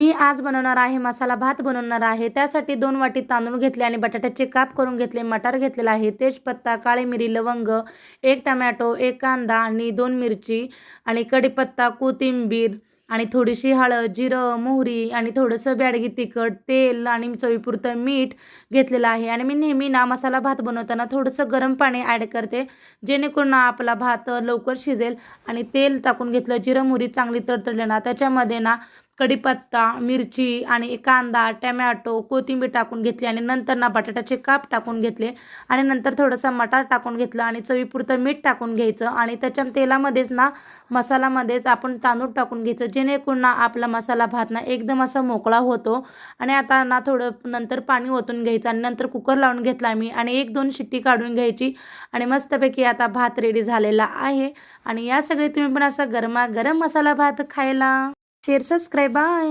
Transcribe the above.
मी आज बनवणार आहे मसाला भात बनवणार आहे. त्यासाठी दोन वाटी तांदूळ घेतले आणि बटाट्याचे काप करून घेतले मटार घेतलेला आहे तेजपत्ता काळी मिरी लवंग एक टमॅटो एक कांदा आणि दोन मिरची आणि कढीपत्ता कोथिंबीर आणि थोडीशी हळद जिरं मोहरी आणि थोडंसं बॅडगी तिखट तेल आणि चवीपुरतं मीठ घेतलेलं आहे. आणि मी नेहमी ना मसाला भात बनवताना थोडंसं गरम पाणी ॲड करते जेणेकरून ना आपला भात लवकर शिजेल आणि तेल टाकून घेतलं जिरं मोहरी चांगली तडतडले ना त्याच्यामध्ये ना कढीपत्ता मिरची आणि कांदा टमॅटो कोथिंबीर टाकून घेतली आणि नंतर ना बटाट्याचे काप टाकून घेतले आणि नंतर थोडंसं मटार टाकून घेतलं आणि चवीपुरतं मीठ टाकून घ्यायचं आणि त्याच्या तेलामध्येच ना मसाल्यामध्येच आपण तांदूळ टाकून घ्यायचं जेणेकरून ना आपला मसाला भात ना एकदम असा मोकळा होतो आणि आता ना थोडं नंतर पाणी ओतून घ्यायचं आणि नंतर कुकर लावून घेतला मी आणि एक दोन शिट्टी काढून घ्यायची आणि मस्तपैकी आता भात रेडी झालेला आहे आणि या सगळे तुम्ही पण असा गरमागरम मसाला भात खायला. Share, subscribe. Bye.